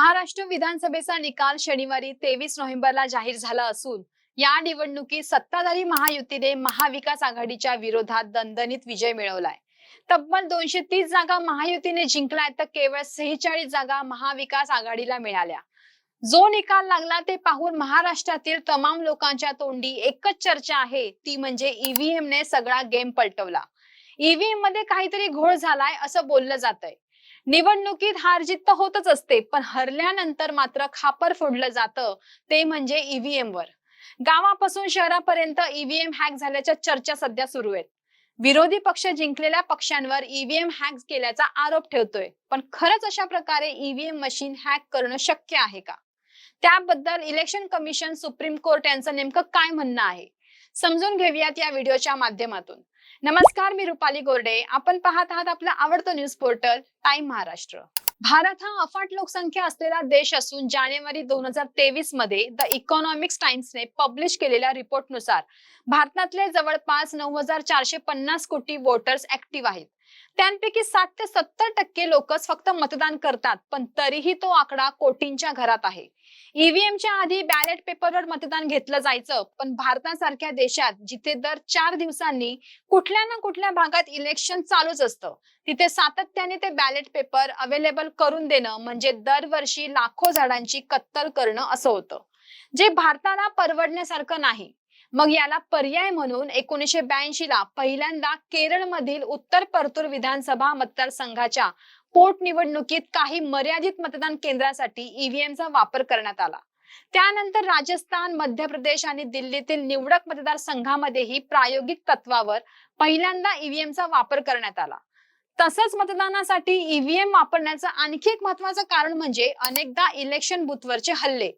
महाराष्ट्र विधानसभेचा निकाल शनिवारी तेवीस नोव्हेंबरला जाहीर झाला असून या निवडणुकीत सत्ताधारी महायुतीने महाविकास आघाडीच्या विरोधात दणदणीत विजय मिळवलाय. तब्बल दोनशे तीस जागा महायुतीने जिंकलाय तर केवळ सेहेचाळीस जागा महाविकास आघाडीला मिळाल्या. जो निकाल लागला ते पाहून महाराष्ट्रातील तमाम लोकांच्या तोंडी एकच चर्चा आहे ती म्हणजे ईव्हीएम ने सगळा गेम पलटवला. ईव्हीएममध्ये काहीतरी घोळ झालाय असं बोललं जातंय. निवडणुकीत हार जीत तर होतच असते पण हरल्यानंतर मात्र खापर फोडलं जातं ते म्हणजे ईव्हीएम वर. गावापासून शहरापर्यंत ईव्हीएम हॅक झाल्याच्या चर्चा सध्या सुरू आहेत. विरोधी पक्ष जिंकलेल्या पक्षांवर ईव्हीएम हॅक केल्याचा आरोप ठेवतोय पण खरंच अशा प्रकारे ईव्हीएम मशीन हॅक करणं शक्य आहे का? त्याबद्दल इलेक्शन कमिशन सुप्रीम कोर्ट यांचं नेमकं काय म्हणणं आहे? समजून घेऊयात या व्हिडिओच्या माध्यमातून. नमस्कार मी रुपाली गोरडे. आपण पाहत आहात आपलं आवडतं news portal time Maharashtra Bharat हा अफाट लोकसंख्या असलेला देश असून जानेवारी दोन हजार तेवीसमध्ये द इकॉनॉमिक्स टाइम्सने पब्लिश केलेल्या रिपोर्टनुसार भारतातले जवळपास नऊ हजार चारशे पन्नास कोटी वोटर्स ऍक्टिव्ह आहेत. त्यांपैकी साठ ते सत्तर टक्के लोकच फक्त मतदान करतात पण तरीही तो आकडा कोटींच्या घरात आहे. ईव्हीएमच्या आधी बॅलेट पेपरवर मतदान घेतलं जायचं पण भारतासारख्या देशात जिथे दर चार दिवसांनी कुठल्या ना कुठल्या भागात इलेक्शन चालूच असतं तिथे सातत्याने ते बॅलेट पेपर अवेलेबल करून देणं म्हणजे दरवर्षी लाखो झाडांची कत्तल करणं असं होतं. जे भारताला परवडण्यासारखं नाही मग याला पर्याय म्हणून एकोणीसशे ब्याऐंशी ला पहिल्यांदा केरळमधील उत्तर परतूर विधानसभा मतदारसंघाच्या पोटनिवडणुकीत काही मर्यादित मतदान केंद्रासाठी ईव्हीएमचा वापर करण्यात आला. त्यानंतर राजस्थान मध्य प्रदेश आणि दिल्लीतील निवडक मतदारसंघामध्येही प्रायोगिक तत्वावर पहिल्यांदा ईव्हीएमचा वापर करण्यात आला. तसंच मतदानासाठी ईव्हीएम वापरण्याचं आणखी एक महत्वाचं कारण म्हणजे अनेकदा इलेक्शन बुथवरचे हल्ले.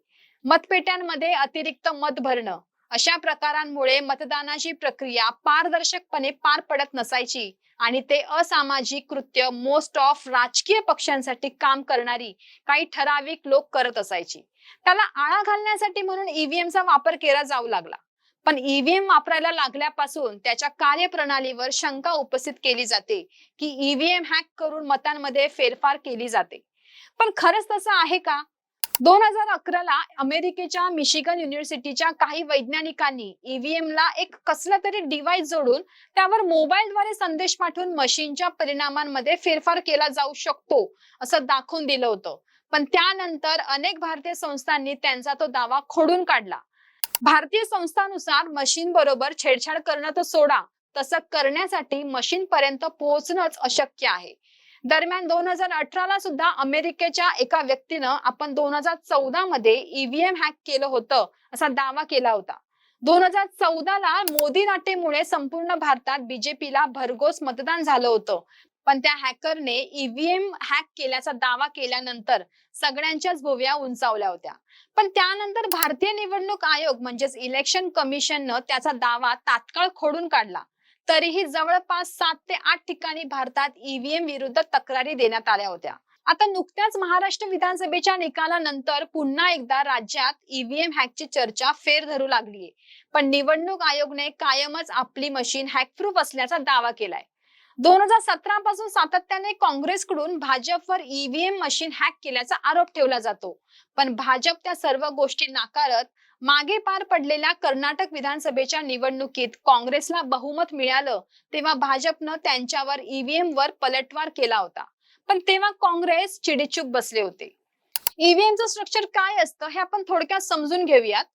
मतपेट्यांमध्ये अतिरिक्त मत भरणं. अशा प्रकारांमुळे मतदानाची प्रक्रिया पारदर्शकपणे पार पडत नसायची आणि ते असामाजिक कृत्य मोस्ट ऑफ राजकीय पक्षांसाठी काम करणारी काही ठराविक लोक करत असायची. त्याला आळा घालण्यासाठी म्हणून ईव्हीएमचा वापर केला जाऊ लागला. पण ईव्हीएम वापरायला लागल्यापासून त्याच्या कार्यप्रणालीवर शंका उपस्थित केली जाते की ईव्हीएम हॅक करून मतांमध्ये फेरफार केली जाते. पण खरंच तसं आहे का? दोन हजार अकराला अमेरिकेच्या मिशिगन युनिव्हर्सिटीच्या काही वैज्ञानिकांनी ईव्हीएम ला एक कसला तरी डिव्हाइस जोडून त्यावर मोबाईलद्वारे संदेश पाठवून मशीनच्या परिणामांमध्ये फेरफार केला जाऊ शकतो असं दाखवून दिलं होतं. पण त्यानंतर अनेक भारतीय संस्थांनी त्यांचा तो दावा खोडून काढला. भारतीय संस्थानुसार मशीन बरोबर छेडछाड करणं तर सोडा तसं करण्यासाठी मशीन पर्यंत पोहोचणंच अशक्य आहे. दरम्यान दोन हजार अठराला सुद्धा अमेरिकेच्या एका व्यक्तीनं आपण दोन हजार चौदा मध्ये ईव्हीएम हॅक केलं होतं असा दावा केला होता. दोन हजार चौदाला मोदी लाटेमुळे संपूर्ण भारतात बीजेपीला भरघोस मतदान झालं होतं. पण त्या हॅकरने ईव्हीएम हॅक केल्याचा दावा केल्यानंतर सगळ्यांच्याच भोव्या उंचावल्या होत्या. पण त्यानंतर भारतीय निवडणूक आयोग म्हणजेच इलेक्शन कमिशननं त्याचा दावा तात्काळ खोडून काढला. तरीही जवळपास सात ते आठ ठिकाणी भारतात ईव्हीएम विरुद्ध तक्रारी देण्यात आल्या होत्या. आता नुकत्याच महाराष्ट्र विधानसभेच्या निकालानंतर पुन्हा एकदा राज्यात ईव्हीएम हॅकची चर्चा फेर धरू लागलीये. पण निवडणूक आयोगने कायमच आपली मशीन हॅकप्रूफ असल्याचा दावा केलाय. दोन हजार सतरा पासून सातत्याने काँग्रेसकडून भाजपवर ईव्हीएम मशीन हॅक केल्याचा आरोप ठेवला जातो. पण भाजप त्या सर्व गोष्टी नाकारत मागे पार पडलेल्या कर्नाटक विधानसभेच्या निवडणुकीत काँग्रेसला बहुमत मिळालं तेव्हा भाजपनं त्यांच्यावर ईव्हीएम वर पलटवार केला होता. पण तेव्हा काँग्रेस चिडीचूक बसले होते. ईव्हीएमचं स्ट्रक्चर काय असतं हे आपण थोडक्यात समजून घेऊयात.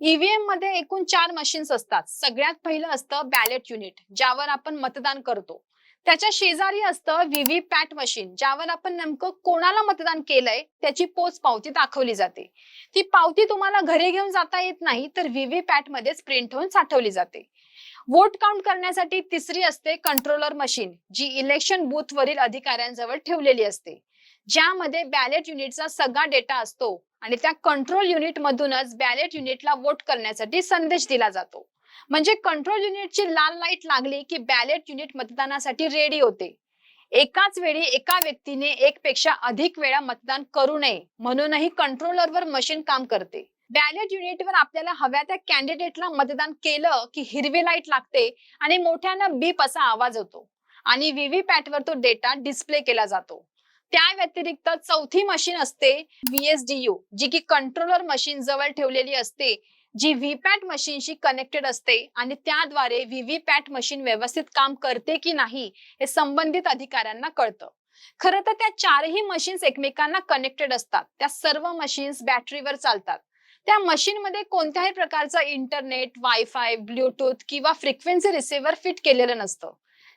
ईव्हीएममध्ये एकूण चार मशीन्स असतात. सगळ्यात पहिलं असतं बॅलेट युनिट ज्यावर आपण मतदान करतो. त्याच्या शेजारी असतं व्हीव्ही पॅट मशीन ज्यावर आपण नेमकं कोणाला मतदान केलंय त्याची पोच पावती दाखवली जाते. ती पावती तुम्हाला घरी घेऊन जाता येत नाही तर व्हीव्ही पॅट मध्येच प्रिंट होऊन साठवली जाते. वोट काउंट करण्यासाठी तिसरी असते कंट्रोलर मशीन जी इलेक्शन बूथ वरील अधिकाऱ्यांजवळ ठेवलेली असते. ज्यामध्ये बॅलेट युनिटचा सगळा डेटा असतो आणि त्या कंट्रोल युनिट मधूनच बॅलेट युनिटला वोट करण्यासाठी संदेश दिला जातो. म्हणजे कंट्रोल युनिटची लाल लाइट लागली की बॅलेट युनिट मतदानासाठी रेडी होते. एकाच वेळी एका व्यक्तीने एक पेक्षा अधिक वेळा मतदान करू नये म्हणूनही कंट्रोलरवर मशीन काम करते. बॅलेट युनिटवर आपल्याला हव्या त्या कॅन्डिडेटला मतदान केलं की हिरवी लाइट लागते आणि मोठ्यानं बीप असा आवाज होतो आणि व्हीव्हीपॅटवर तो डेटा डिस्प्ले केला जातो. त्या व्यतिरिक्त चौथी मशीन असते व्हीएसडीयू जी की कंट्रोलर मशीन जवळ ठेवलेली असते. जी व्हीपॅट मशीनशी कनेक्टेड असते आणि त्याद्वारे व्हीव्हीपॅट मशीन व्यवस्थित काम करते की नाही हे संबंधित अधिकाऱ्यांना कळतं. खरं तर त्या चारही मशीन्स एकमेकांना कनेक्टेड असतात. त्या सर्व मशीन्स बॅटरीवर चालतात. त्या मशीन मध्ये कोणत्याही प्रकारचा इंटरनेट वायफाय ब्लूटूथ किंवा फ्रिक्वेन्सी रिसिव्हर फिट केलेलं नसतं.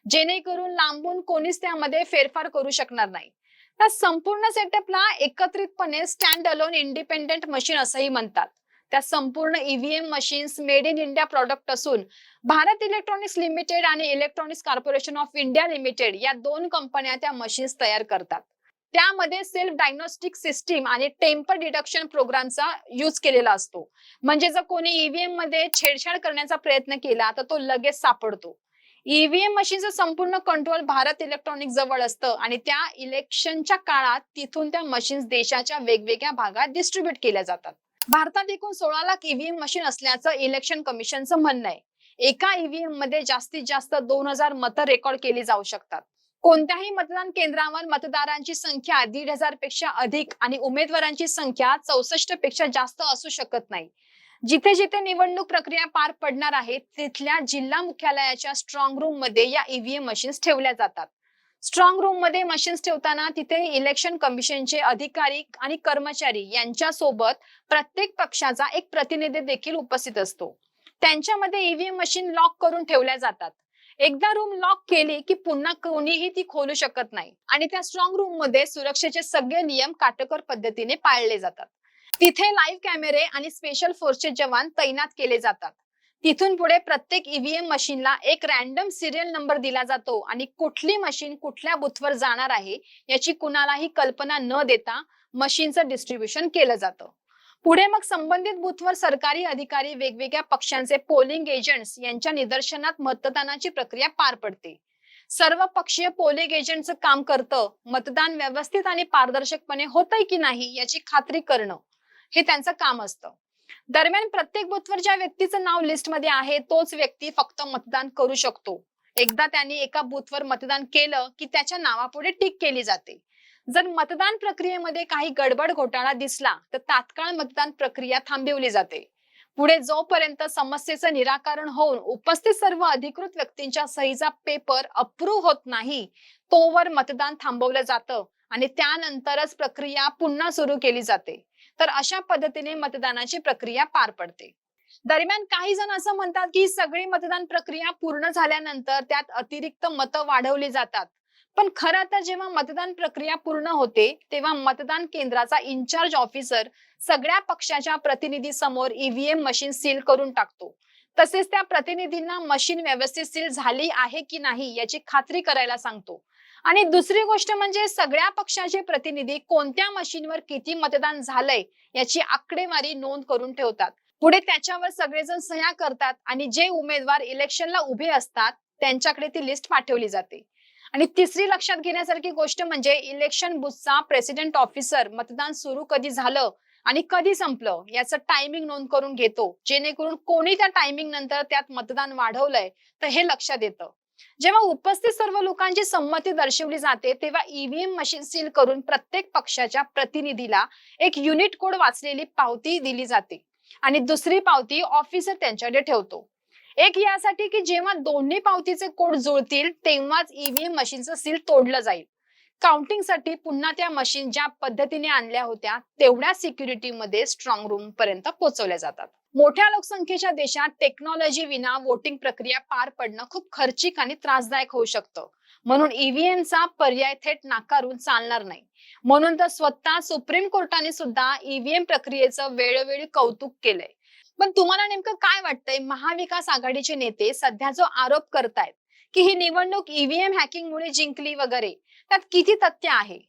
जेणेकरून लांबून कोणीच त्यामध्ये फेरफार करू शकणार नाही. त्या संपूर्ण सेटअपला एकत्रितपणे स्टँड अलोन इंडिपेंडेंट मशीन असंही म्हणतात. त्या संपूर्ण EVM machines made in India product असून भारत इलेक्ट्रॉनिक्स लिमिटेड आणि electronics corporation of India limited या दोन कंपन्या त्या मशीन्स तयार करतात. त्यामध्ये सेल्फ डायग्नोस्टिक सिस्टीम आणि टेम्पर डिडक्शन प्रोग्रामचा यूज केलेला असतो. म्हणजे जर कोणी ईव्हीएममध्ये छेडछाड करण्याचा प्रयत्न केला तर तो लगेच सापडतो. ईव्हीएम मशीनचं संपूर्ण कंट्रोल भारत इलेक्ट्रॉनिक जवळ असतं आणि त्या इलेक्शनच्या काळात तिथून त्या मशीन्स देशाच्या वेगवेगळ्या भागात डिस्ट्रीब्युट केल्या जातात. भारतात एकूण सोळा लाख ईव्हीएम मशीन असल्याचं इलेक्शन कमिशनचं म्हणणं आहे. एका ईव्हीएममध्ये जास्तीत जास्त दोन हजार मतं रेकॉर्ड केली जाऊ शकतात. कोणत्याही मतदान केंद्रावर मतदारांची संख्या दीड हजारपेक्षा अधिक आणि उमेदवारांची संख्या चौसष्टपेक्षा जास्त असू शकत नाही. जिथे जिथे निवडणूक प्रक्रिया पार पडणार आहे तिथल्या जिल्हा मुख्यालयाच्या स्ट्रॉंग रूममध्ये या ईव्हीएम मशीन्स ठेवल्या जातात. स्ट्रॉंग रूममध्ये मशीन्स ठेवताना तिथे इलेक्शन कमिशनचे अधिकारी आणि कर्मचारी यांच्या सोबत प्रत्येक पक्षाचा एक प्रतिनिधी देखील उपस्थित असतो. त्यांच्यामध्ये ईव्हीएम मशीन लॉक करून ठेवल्या जातात. एकदा रूम लॉक केली की पुन्हा कोणीही ती खोलू शकत नाही आणि त्या स्ट्रॉंग रूममध्ये सुरक्षेचे सगळे नियम काटेकोर पद्धतीने पाळले जातात. तिथे लाईव्ह कॅमेरे आणि स्पेशल फोर्सचे जवान तैनात केले जातात. तिथून पुढे प्रत्येक ईव्हीएम मशीनला एक रॅन्डम सिरियल नंबर दिला जातो आणि कुठली मशीन कुठल्या बुथवर जाणार आहे याची कुणालाही कल्पना न देता मशीनचं डिस्ट्रीब्युशन केलं जातं. पुढे मग संबंधित बुथवर सरकारी अधिकारी वेगवेगळ्या पक्षांचे पोलिंग एजंट्स यांच्या निदर्शनात मतदानाची प्रक्रिया पार पडते. सर्व पक्षीय पोलिंग एजंटचं काम करतं मतदान व्यवस्थित आणि पारदर्शकपणे होतंय की नाही याची खात्री करणं हे त्यांचं काम असतं. दरम्यान प्रत्येक बुथवर ज्या व्यक्तीचं नाव लिस्टमध्ये आहे तोच व्यक्ती फक्त मतदान करू शकतो. एकदा त्यांनी एका बुथवर मतदान केलं की त्याच्या नावापुढे टिक केली जाते. जर मतदान प्रक्रियेमध्ये काही गडबड घोटाळा दिसला तर तात्काळ मतदान प्रक्रिया थांबवली जाते. पुढे जोपर्यंत समस्येचं निराकरण होऊन उपस्थित सर्व अधिकृत व्यक्तींच्या सहीचा पेपर अप्रूव्ह होत नाही तोवर मतदान थांबवलं जातं आणि त्यानंतरच प्रक्रिया पुन्हा सुरू केली जाते. तर अशा पद्धतीने मतदानाची प्रक्रिया पार पडते. दरम्यान काही जण असं म्हणतात की सगळी मतदान प्रक्रिया पूर्ण झाल्यानंतर त्यात अतिरिक्त मतं वाढवली जातात. पण खरं तर जेव्हा मतदान प्रक्रिया पूर्ण होते तेव्हा मतदान केंद्राचा इन्चार्ज ऑफिसर सगळ्या पक्षाच्या प्रतिनिधी समोर ईव्हीएम मशीन सील करून टाकतो. तसेच त्या प्रतिनिधींना मशीन व्यवस्थित सील झाली आहे की नाही याची खात्री करायला सांगतो. आणि दुसरी गोष्ट म्हणजे सगळ्या पक्षाचे प्रतिनिधी कोणत्या मशीनवर किती मतदान झालंय याची आकडेवारी नोंद करून ठेवतात. पुढे त्याच्यावर सगळेजण सह्या करतात आणि जे उमेदवार इलेक्शनला उभे असतात त्यांच्याकडे ती लिस्ट पाठवली जाते. आणि तिसरी लक्षात घेण्यासारखी गोष्ट म्हणजे इलेक्शन बुथचा प्रेसिडेंट ऑफिसर मतदान सुरू कधी झालं आणि कधी संपलं याचं टायमिंग नोंद करून घेतो. जेणेकरून कोणी त्या टायमिंग नंतर त्यात मतदान वाढवलंय तर हे लक्षात येतं. जेव्हा उपस्थित सर्व लोकांची संमती दर्शवली जाते तेव्हा ईव्हीएम मशीन सील करून प्रत्येक पक्षाच्या प्रतिनिधीला एक युनिट कोड वाचलेली पावती दिली जाते आणि दुसरी पावती ऑफिसर त्यांच्याकडे ठेवतो. एक यासाठी की जेव्हा दोन्ही पावतीचे कोड जुळतील तेव्हाच ईव्हीएम मशीनचं सील तोडलं जाईल. काउंटिंगसाठी पुन्हा त्या मशीन ज्या पद्धतीने आणल्या होत्या तेवढ्या सिक्युरिटी मध्ये स्ट्रॉंग रूम पर्यंत पोहोचवल्या जातात. मोठ्या लोकसंख्येच्या देशात टेक्नॉलॉजी विना वोटिंग प्रक्रिया पार पडणं खूप खर्चिक आणि त्रासदायक होऊ शकतं. म्हणून ईव्हीएमचा पर्याय थेट नाकारून चालणार नाही. म्हणून तर स्वतः सुप्रीम कोर्टाने सुद्धा ईव्हीएम प्रक्रियेचं वेळोवेळी कौतुक केलंय. पण तुम्हाला नेमकं काय वाटतंय? महाविकास आघाडीचे नेते सध्या जो आरोप करतायत की ही निवडणूक ईव्हीएम हॅकिंगमुळे जिंकली वगैरे त्यात किती तथ्य आहे?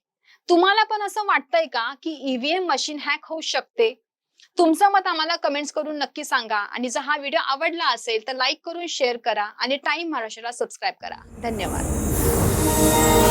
तुम्हाला पण असं वाटतंय का की ईव्हीएम मशीन हॅक होऊ शकते? तुमचं मत आम्हाला कमेंट्स करून नक्की सांगा. आणि जर हा व्हिडिओ आवडला असेल तर लाईक करून शेअर करा. आणि टाइम महाराष्ट्राला सबस्क्राईब करा. धन्यवाद.